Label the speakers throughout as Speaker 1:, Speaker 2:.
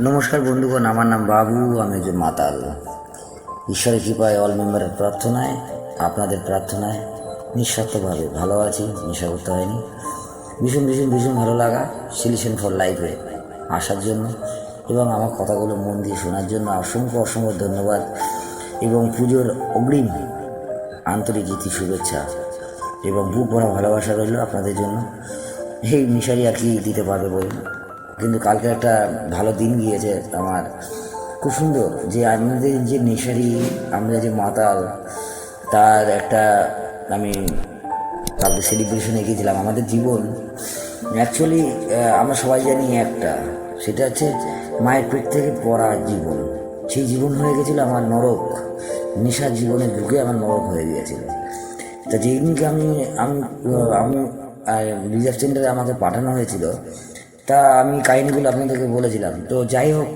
Speaker 1: নমস্কার বন্ধুগণ, আমার নাম বাবু, আমি একজন মাতাল। ঈশ্বরের কৃপায় অল মেম্বারের প্রার্থনায়, আপনাদের প্রার্থনায় নিঃস্বার্থভাবে ভালো আছি নেশা করতে হয়নি। ভীষণ ভীষণ ভীষণ ভালো লাগা সিলিশন ফর লাইফে আসার জন্য এবং আমার কথাগুলো মন দিয়ে শোনার জন্য অসংখ্য অসংখ্য ধন্যবাদ এবং পুজোর অগ্রিম আন্তরিক ইতি শুভেচ্ছা এবং বুক ভরা ভালোবাসা রইল আপনাদের জন্য। এই মিশারি আর কি দিতে পারবে বলুন? কিন্তু কালকে একটা ভালো দিন গিয়েছে আমার। খুব সুন্দর যে আমাদের যে নেশারি, আমরা যে মাতাল, তার একটা আমি কালকে সেলিব্রেশনে গিয়েছিলাম। আমাদের জীবন অ্যাকচুয়ালি আমরা সবাই জানি একটা। সেটা হচ্ছে মায়ের পেট থেকে পড়া জীবন। সেই জীবন হয়ে গেছিল আমার নরক। নেশার জীবনে ঢুকে আমার নরক হয়ে গিয়েছিল। তা যেদিনকে আমি আমি আমি রিজার্ভ সেন্টারে আমাকে পাঠানো হয়েছিল তা আমি কাহিনিগুলো আপনাদেরকে বলেছিলাম। তো যাই হোক,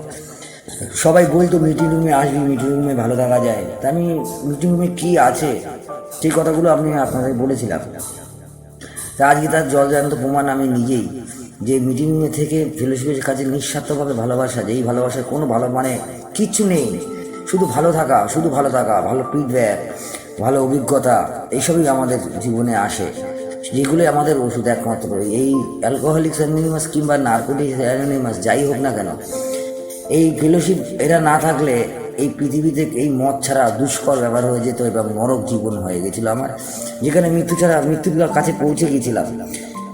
Speaker 1: সবাই বলতো মিটিং রুমে আসবি মিটিং রুমে ভালো থাকা যায়। তা আমি মিটিং রুমে কী আছে, সেই কথাগুলো আমি আপনাদের বলেছিলাম। তা আজকে তার জলজান্ত প্রমাণ আমি নিজেই। যে মিটিং রুমে থেকে ফেলোশিপের কাছে নিঃস্বার্থভাবে ভালোবাসা যে এই ভালোবাসার কোনো ভালো মানে কিচ্ছু নেই। শুধু ভালো থাকা, শুধু ভালো থাকা, ভালো ফিডব্যাক ভালো অভিজ্ঞতা, এইসবই আমাদের জীবনে আসে। যেগুলোই আমাদের ওষুধ একমাত্র। এই অ্যালকোহলিক্স অ্যানোনিমাস কিংবা নার্কোটিক্স অ্যানোনিমাস যাই হোক না কেন, এই ফেলোশিপ এরা না থাকলে এই পৃথিবীতে এই মদ ছাড়া দুষ্কর ব্যবহার হয়ে যেত এবং নরক জীবন হয়ে গেছিল আমার। যেখানে মৃত্যু ছাড়া মৃত্যুর কাছে পৌঁছে গিয়েছিলাম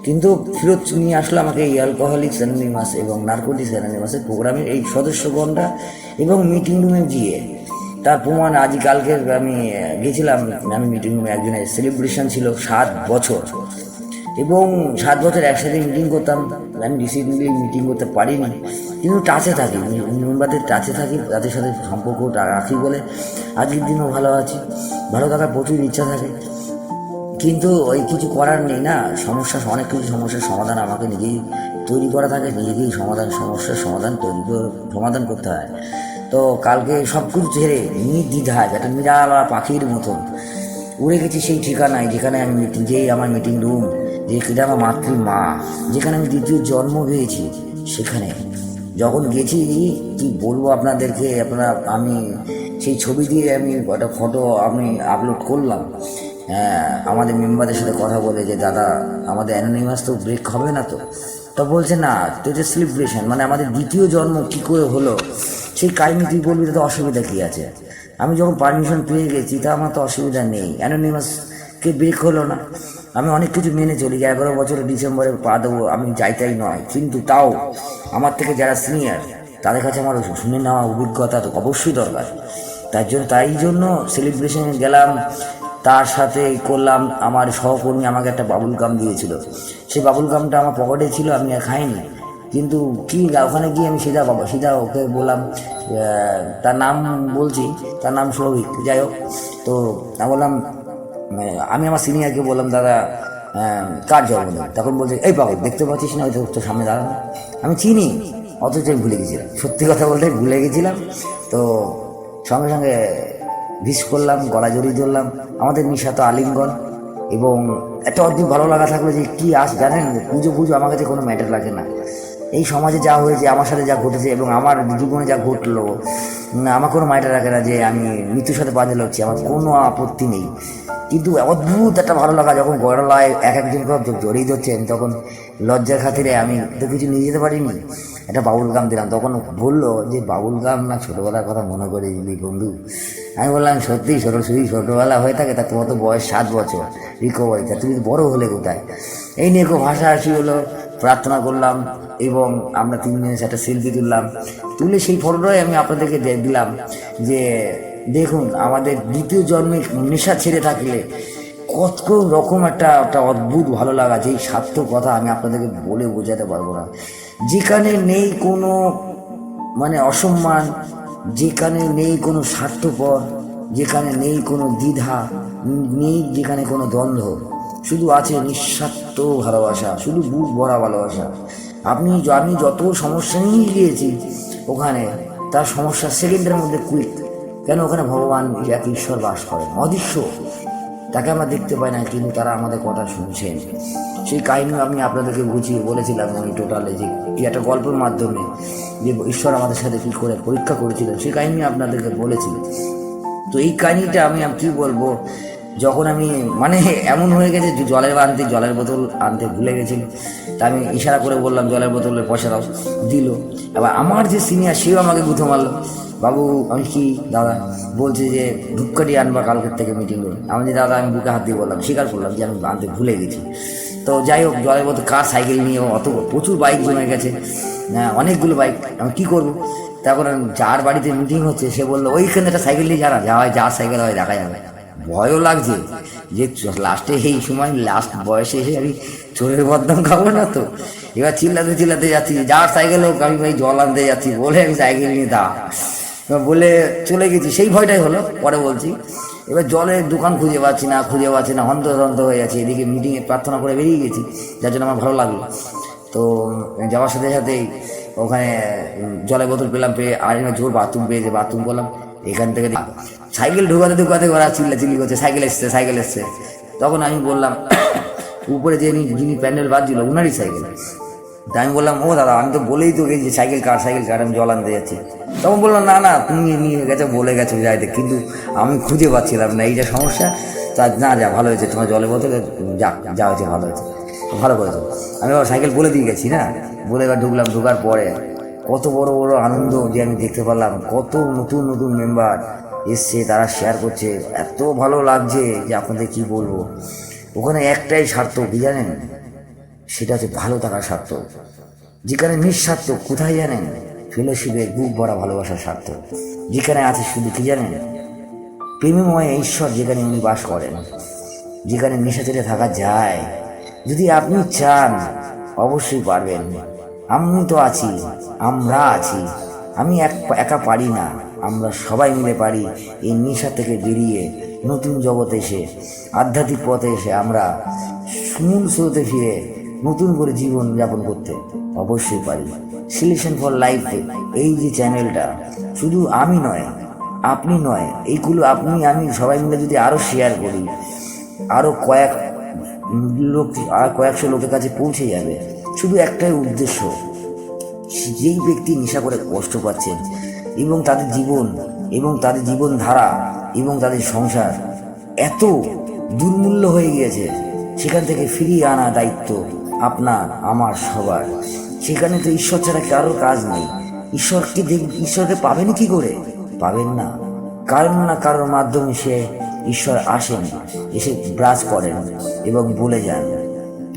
Speaker 1: কিন্তু ফেরত নিয়ে আসলো আমাকে এই অ্যালকোহলিক্স অ্যানোনিমাস এবং নার্কোটিক্স অ্যানোনিমাসের প্রোগ্রামের এই সদস্যগণরা এবং মিটিং রুমে গিয়ে তার প্রমাণ আজ কালকে আমি গেছিলাম আমি মিটিং রুমে একজনের সেলিব্রেশন ছিল সাত বছর। এবং সাত বছর একসাথে মিটিং করতাম, আমি রিসেন্টলি মিটিং করতে পারিনি। কিন্তু টাচে থাকি মেম্বারদের টাচে থাকি, তাদের সাথে সম্পর্ক রাখি বলে। আজকের দিনও ভালো আছি, ভালো থাকার প্রচুর ইচ্ছা থাকে। কিন্তু ওই কিছু করার নেই না, সমস্যা, অনেক কিছু সমস্যার সমাধান আমাকে নিজেই তৈরি করা থাকে, নিজেকেই সমাধান, সমস্যার সমাধান তৈরি সমাধান করতে হয়। তো কালকে সব কিছু ছেড়ে নির্দ্বিধায় একটা নিরালা পাখির মতন। উড়ে গেছি সেই ঠিকানায়, যেখানে আমি মিটিং যেই আমার মিটিং রুম যে এটা আমার মাতৃ মা, যেখানে আমি দ্বিতীয় জন্ম পেয়েছি, সেখানে। যখন গেছি, কি বলব আপনাদেরকে, আপনারা, আমি সেই ছবি দিয়ে আমি একটা ফটো আমি আপলোড করলাম। হ্যাঁ আমাদের মেম্বারদের সাথে কথা বলে যে, দাদা, আমাদের অ্যানোনিমাস তো ব্রেক হবে না তো? তো বলছে, না তো এটা সেলিব্রেশন মানে আমাদের দ্বিতীয় জন্ম কি করে হলো, সেই কাহিনি তুই বলবি তো অসুবিধা কী আছে? আমি যখন পারমিশন পেয়ে গেছি, তা আমার তো অসুবিধা নেই অ্যানোনিমাসকে ব্রেক হলো না। আমি অনেক কিছু মেনে চলি, যে এগারো বছর ডিসেম্বরে পা দেবো, আমি চাইতাই নয়, কিন্তু তাও আমার থেকে যারা সিনিয়র তাদের কাছে আমার শুনে নেওয়া অভিজ্ঞতা তো অবশ্যই দরকার। তার জন্য, তাই জন্য সেলিব্রেশনে গেলাম তার সাথে করলাম, আমার সহকর্মী আমাকে একটা বাবুল গাম দিয়েছিল। সেই বাবুল গামটা আমার পকেটে ছিল, আমি খাইনি। কিন্তু কি ওখানে গিয়ে আমি সিধা বাবা, সিধা ওকে বললাম তার নাম বলছি, তার নাম সৌভিক যাই হোক। তো আমি বললাম আমি আমার সিনিয়রকে বললাম, দাদা কার জন্মদিন? তখন বলছে, এই বাবু দেখতে পাচ্ছিস না? ওই তো সামনে দাঁড়ানো। আমি চিনি, অথচ আমি ভুলে গেছিলাম। সত্যি কথা বলতে ভুলে গেছিলাম। তো সঙ্গে সঙ্গে ভিস করলাম গলা জড়িয়ে ধরলাম। আমাদের নিশা তো আলিঙ্গন। এবং এত অদ্ভুত ভালো লাগা থাকল যে কী আস, জানেন? পুজো পুজো আমার কাছে কোনো ম্যাটার লাগে না। এই সমাজে যা হয়েছে, আমার সাথে যা ঘটেছে এবং আমার জীবনে যা ঘটলো আমার কোনো ম্যাটার রাখে না যে আমি মৃত্যুর সাথে বাজে লড়ছি। আমার কোনো আপত্তি নেই। কিন্তু অদ্ভুত একটা ভালো লাগা যখন গড়লায় এক একজন সব জড়িয়ে ধরছেন, তখন লজ্জার খাতিরে আমি তো কিছু নিয়ে যেতে পারিনি। একটা বাবুল গাম দিলাম, তখন বলল যে বাবুল গাম না ছোটোবেলার কথা মনে করে দিলি বন্ধু। আমি বললাম, সত্যি ছোটো, শুধু ছোটোবেলা হয়ে থাকে, তা তোমার তো বয়স সাত বছর রিকভারি তা তুমি বড় হলে কোথায়? এই নিয়ে খুব হাসাহাসি হলো, প্রার্থনা করলাম এবং আমরা তিন দিনের একটা সেলফি তুললাম। তুলে সেই ফটোটাই আমি আপনাদেরকে দিলাম যে দেখুন, আমাদের দ্বিতীয় জন্মে নেশা ছেড়ে থাকলে কত রকম একটা একটা অদ্ভুত ভালো লাগা যেই স্বার্থ কথা আমি আপনাদেরকে বলে বোঝাতে পারব না। যেখানে নেই কোনো মানে অসম্মান, যেখানে নেই কোনো স্বার্থপর, যেখানে নেই কোনো দ্বিধা, নেই যেখানে কোনো দ্বন্দ্ব। শুধু আছে নিঃস্বার্থ ভালোবাসা, শুধু বুক ভরা ভালোবাসা। আপনি, আমি যত সমস্যা নিয়ে গিয়েছি ওখানে, তার সমস্যা সেকেন্ডের মধ্যে কুইক কেন ওখানে ভগবান এক ঈশ্বর বাস করেন? অদৃশ্য। তাকে আমরা দেখতে পাই না, কিন্তু তারা আমাদের কথা শুনছেন। সেই কাহিনী আমি আপনাদেরকে বুঝিয়ে বলেছিলাম ওই টোটালে যে কি একটা গল্পের মাধ্যমে যে ঈশ্বর আমাদের সাথে কী করে পরীক্ষা করেছিলেন, সেই কাহিনী আপনাদেরকে বলেছি তো এই কাহিনীটা আমি কি বলব, যখন আমি মানে এমন হয়ে গেছে যে জলের আনতে, জলের বোতল আনতে ভুলে গেছিল তা আমি ইশারা করে বললাম, জলের বোতলের পয়সা দাও, দিল। এবার আমার যে সিনিয়র সেও আমাকে গুঁথো মারলো। বাবু, আমি কি? দাদা, বলছে যে ধূপকাঠি আনবা কালকের থেকে মিটিং করে আমি যে, দাদা, আমি বুকে হাত দিয়ে বললাম, স্বীকার করলাম যে আমি আনতে ভুলে গেছি। তো যাই হোক, জলের বোতল কার সাইকেল নিয়ে অত, প্রচুর বাইক জমে গেছে। হ্যাঁ অনেকগুলো বাইক আমি কী করব? তারপর যার বাড়িতে মিটিং হচ্ছে, সে বলল, ওইখানে একটা সাইকেল নিয়ে যারা যাওয়া যার সাইকেল হয়, দেখা যাবে। ভয়ও লাগছে যে লাস্টে এই সময় লাস্ট বয়সে এসে আমি চোরের বদনাম খাব না তো? এবার চিল্লাতে চিল্লাতে যাচ্ছি, যার সাইকেল হোক, আমি ভাই জল আনতে যাচ্ছি, বলে আমি সাইকেল নিয়ে দা এবার বলে চলে গেছি, সেই ভয়টাই হলো, পরে বলছি। এবার জলের দোকান খুঁজে পাচ্ছি না, খুঁজে পাচ্ছি না হন্ত হন্ত হয়ে যাচ্ছে, এদিকে মিটিংয়ে প্রার্থনা করে বেরিয়ে গেছি, যার জন্য আমার ভালো লাগল। তো যাওয়ার সাথে সাথেই ওখানে জলের বোতল পেলাম, পেয়ে আর এখানে জোর বাথরুম পেয়েছে বাথরুম করলাম, এখান থেকে সাইকেল ঢুকাতে ঢুকাতে ওরা চিল্লা চিল্লি করছে, সাইকেল এসছে সাইকেল এসছে। তখন আমি বললাম, উপরে যে যিনি- যিনি প্যান্ডেল বাজছিল ওনারই সাইকেল। তা আমি বললাম, ও দাদা, আমি তো বলেই তো গেছি, সাইকেল কার সাইকেল কার, আমি জল আনতে যাচ্ছি। তখন বললাম, না না, তুমি নিয়ে গেছো, বলে গেছো যাইতে কিন্তু আমি খুঁজে পাচ্ছিলাম না এই যে সমস্যা। তা না, যা, ভালো হয়েছে, তোমার জলের বোতলে, যা যা হয়েছে, ভালো হয়েছে। ভালো করেছ। আমি আবার সাইকেল বলে দিয়ে গেছি, না? বলে এবার ঢুকলাম, ঢোকার পরে কত বড় বড় আনন্দ যে আমি দেখতে পারলাম, কত নতুন নতুন মেম্বার এসছে, তারা শেয়ার করছে। এত ভালো লাগছে যে আপনাদের কি বলব? ওখানে একটাই স্বার্থ কি জানেন? সেটা হচ্ছে ভালো থাকার স্বার্থ। যেখানে নিঃস্বার্থ, কোথায় জানেন? ফেলোশিপের বুক ভরা ভালোবাসার স্বার্থ। যেখানে আছে শুধু কি জানেন? প্রেমময় ঈশ্বর যেখানে উনি বাস করেন। যেখানে নিশাচরে থাকা যায়। যদি আপনি চান, অবশ্যই পারবেন। আমি তো আছি, আমরা আছি। আমি এক একা পারি না। আমরা সবাই মিলে পারি এই নেশা থেকে বেরিয়ে নতুন জগতে এসে, আধ্যাত্মিক পথে এসে আমরা মূল স্রোতে ফিরে নতুন করে জীবন যাপন করতে অবশ্যই পারি। সিলেকশন ফর লাইফ এই যে চ্যানেলটা শুধু আমি নয়, আপনি নয়, এইগুলো আপনি, আমি সবাই মিলে যদি আরও শেয়ার করি আরও কয়েক লোক, আর কয়েকশো লোকের কাছে পৌঁছে যাবে। শুধু একটাই উদ্দেশ্য, যেই ব্যক্তি নেশা করে কষ্ট পাচ্ছেন এবং তাদের জীবন, এবং তাদের জীবনধারা, এবং তাদের সংসার এত দুর্মূল্য হয়ে গিয়েছে, সেখান থেকে ফিরিয়ে আনা দায়িত্ব আপনার, আমার সবার। সেখানে তো ঈশ্বর ছাড়া কারোর কাজ নেই। ঈশ্বরকে দেখ, ঈশ্বরকে পাবেন কি করে? পাবেন না। কারণ না কারোর মাধ্যমে সে ঈশ্বর আসেন, এসে ব্রাশ করেন এবং বলে যান।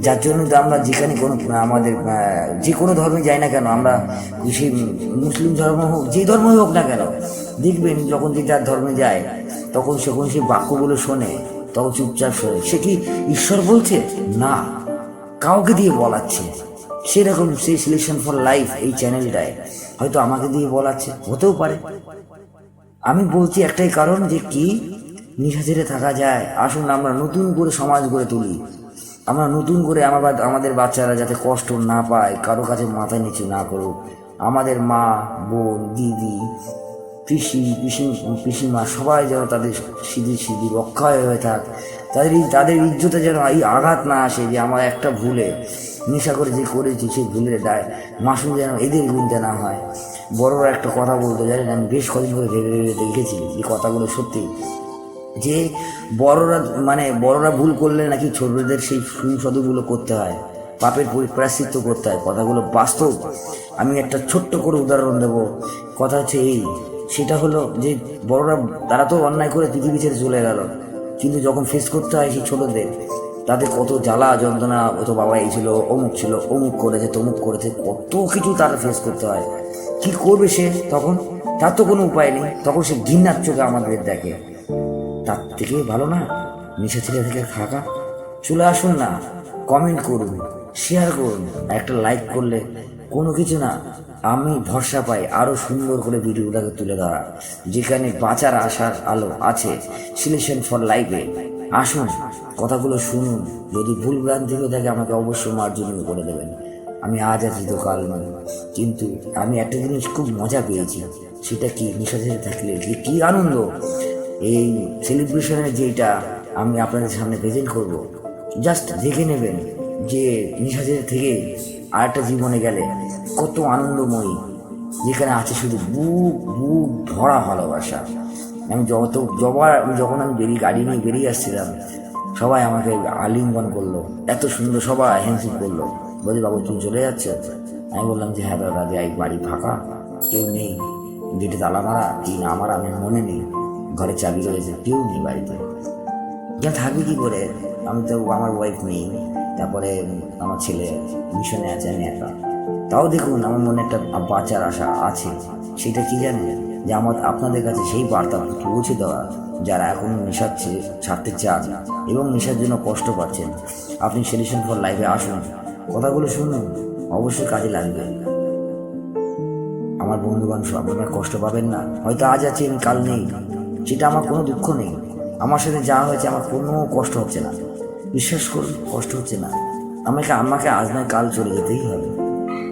Speaker 1: যার জন্য তো আমরা যেখানে কোনো, আমাদের যে কোনো ধর্মে যাই না কেন, আমরা সে মুসলিম ধর্ম হোক, যে ধর্মই হোক না কেন, দেখবেন যখন যে যার ধর্মে যায়, তখন যখন সে বাক্যগুলো শোনে, তখন চুপচাপ শোনে। সে কি ঈশ্বর বলছে? না। কাউকে দিয়ে বলাচ্ছে সেরকম সেই সিলেকশন ফর লাইফ এই চ্যানেলটায় হয়তো আমাকে দিয়ে বলাচ্ছে, হতেও পারে। আমি বলছি একটাই কারণ যে কি? নিশা ছেড়ে থাকা যায়। আসুন, আমরা নতুন করে সমাজ গড়ে তুলি। আমরা নতুন করে আমার আমাদের বাচ্চারা যাতে কষ্ট না পায়, কারও কাছে মাথা নিচু না করুক। আমাদের মা, বোন, দিদি পিসি পিসি, পিসিমা সবাই যেন তাদের সিঁড়ি সিঁড়ি রক্ষা হয়ে থাক। তাদের তাদের ইজ্জতে যেন এই আঘাত না আসে যে আমার একটা ভুলে, নেশা করে যে করেছি সেই ভুলের দায় মাসুম যেন এদের গুনতে না হয়। বড়রা একটা কথা বলতো, জানেন, আমি বেশ কদিন ধরে ভেবে ভেবে দেখেছি এই কথাগুলো সত্যি। যে বড়রা মানে বড়রা ভুল করলে নাকি ছোটদের সেই সুসদগুলো করতে হয়, পাপের পরিপ্রাশ্চিত্য করতে হয়। কথাগুলো বাস্তব। আমি একটা ছোট্ট করে উদাহরণ দেব। কথা হচ্ছে এই সেটা হলো যে বড়রা, তারা তো অন্যায় করে পৃথিবী ছেড়ে চলে গেল। কিন্তু যখন ফেস করতে হয় সেই ছোটোদের, তাদের কত জ্বালা, যন্ত্রণা, ও তো বাবা এই ছিল, অমুক ছিল, অমুক করেছে, তমুক করেছে, কত কিছু তারা ফেস করতে হয়। কি করবে সে তখন? তার তো কোনো উপায় নেই। তখন সে ঘৃণার চোখে আমাদের দেখে। তার থেকে ভালো না? নেশা ছেলে থেকে থাকা চলে আসুন না কমেন্ট করুন শেয়ার করুন, একটা লাইক করলে কোনো কিছু না, আমি ভরসা পাই আরও সুন্দর করে ভিডিওটাকে তুলে ধরা যেখানে বাঁচার আশার আলো আছে, সিলেকশন ফর লাইফে। আসুন, কথাগুলো শুনুন। যদি ভুল ভ্রান্তি হয়ে থাকে, আমাকে অবশ্যই মার্জনীয় করে দেবেন। আমি আজ আছি তো কাল নয় কিন্তু আমি একটা জিনিস খুব মজা পেয়েছি। সেটা কি? নেশা থাকলে যে কি আনন্দ? এই সেলিব্রেশনের যেটা আমি আপনাদের সামনে প্রেজেন্ট করব, জাস্ট দেখে নেবেন যে নিশাচের থেকে আরেকটা জীবনে গেলে কত আনন্দময়ী, যেখানে আছে শুধু বুক বুক ভরা ভালোবাসা। আমি যত জবার যখন আমি বেরিয়ে, গাড়ি নিয়ে বেরিয়ে আসছিলাম, সবাই আমাকে আলিঙ্গন করল, এত সুন্দর সবাই হ্যান্ডশেক করল। বলছি, বাবু, তুমি চলে যাচ্ছ? আমি বললাম যে হ্যাঁ দাদা, যাই, বাড়ি ফাঁকা, কেউ নেই। গেটে তালা মারা, কি না আমার আমি মনে নেই। ঘরে চাবি রয়েছে, কেউ নেই বাড়িতে। যা থাকবে কি করে? আমি তো, আমার ওয়াইফ নেই। তারপরে আমার ছেলে মিশনে আছে, আমি একা। তাও দেখুন আমার মনে একটা বাঁচার আশা আছে। সেটা কি জানেন? যে আমার, আপনাদের কাছে সেই বার্তা পৌঁছে দেওয়া, যারা এখন নেশার ছে- ছাড়তে চান এবং নেশার জন্য কষ্ট পাচ্ছেন। আপনি সলিউশন ফর লাইফে আসুন। কথাগুলো শুনুন, অবশ্যই কাজে লাগবে। আমার বন্ধু বান্ধব আপনারা কষ্ট পাবেন না। হয়তো আজ আছেন কাল নেই। সেটা আমার কোনো দুঃখ নেই। আমার সাথে যা হয়েছে, আমার কোনো কষ্ট হচ্ছে না। বিশ্বাস করুন, কষ্ট হচ্ছে না। আমাকে আমাকে আজ নয়, কাল চলে যেতেই হবে।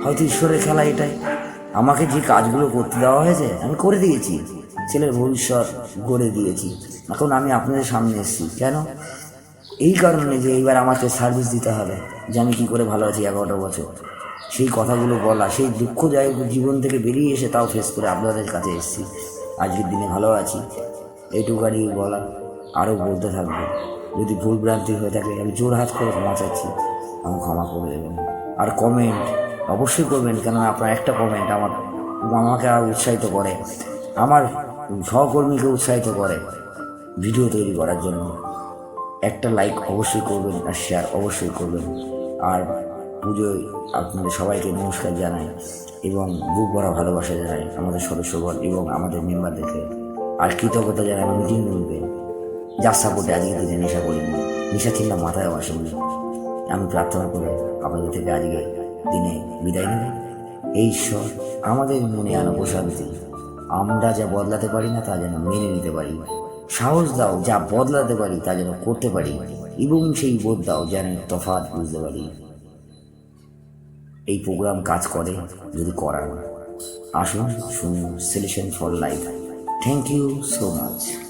Speaker 1: হয়তো ঈশ্বরের খেলা এটাই। আমাকে যে কাজগুলো করতে দেওয়া হয়েছে, আমি করে দিয়েছি। ছেলের ভবিষ্যৎ গড়ে দিয়েছি। এখন আমি আপনাদের সামনে এসেছি। কেন? এই কারণে যে এইবার আমাকে সার্ভিস দিতে হবে যে আমি কী করে ভালো আছি এগারোটা বছর। সেই কথাগুলো বলা, সেই দুঃখ যাই জীবন থেকে বেরিয়ে এসে তাও ফেস করে আপনাদের কাছে এসেছি। আজকের দিনে ভালো আছি। এইটুকানি বলা, আরও বলতে থাকব। যদি ভুল ভ্রান্তি হয়ে থাকে, আমি জোর হাত করে ক্ষমা চাচ্ছি আমাকে ক্ষমা করে দেবেন আর কমেন্ট অবশ্যই করবেন কেন আপনার একটা কমেন্ট আমার আমাকে আর উৎসাহিত করে। আমার সহকর্মীকে উৎসাহিত করে ভিডিও তৈরি করার জন্য। একটা লাইক অবশ্যই করবেন, আর শেয়ার অবশ্যই করবেন। আর পুজোয় আপনাদের সবাইকে নমস্কার জানাই, এবং বুক ভরা ভালোবাসা জানাই আমাদের সদস্যগণ এবং আমাদের মেম্বারদেরকে। আর কৃতজ্ঞতা জানাই মিটিং রুমকে যার সাপোর্টে আজকের দিনে নেশা করিনি নেশা চিন্তা মাথায় আসেনি আমি প্রার্থনা করে আপনাদের থেকে আজকে দিনে বিদায় নেব। এই ঈশ্বর আমাদের মনে আনো প্রশান্তি আমরা যা বদলাতে পারি না, তা যেন মেনে নিতে পারি। সাহস দাও, যা বদলাতে পারি, তা যেন করতে পারি। এবং সেই বোধ দাও, যেন তফাৎ বুঝতে পারি। এই প্রোগ্রাম কাজ করে, যদি করার। আসুন, শুনুন solution for life thank you so much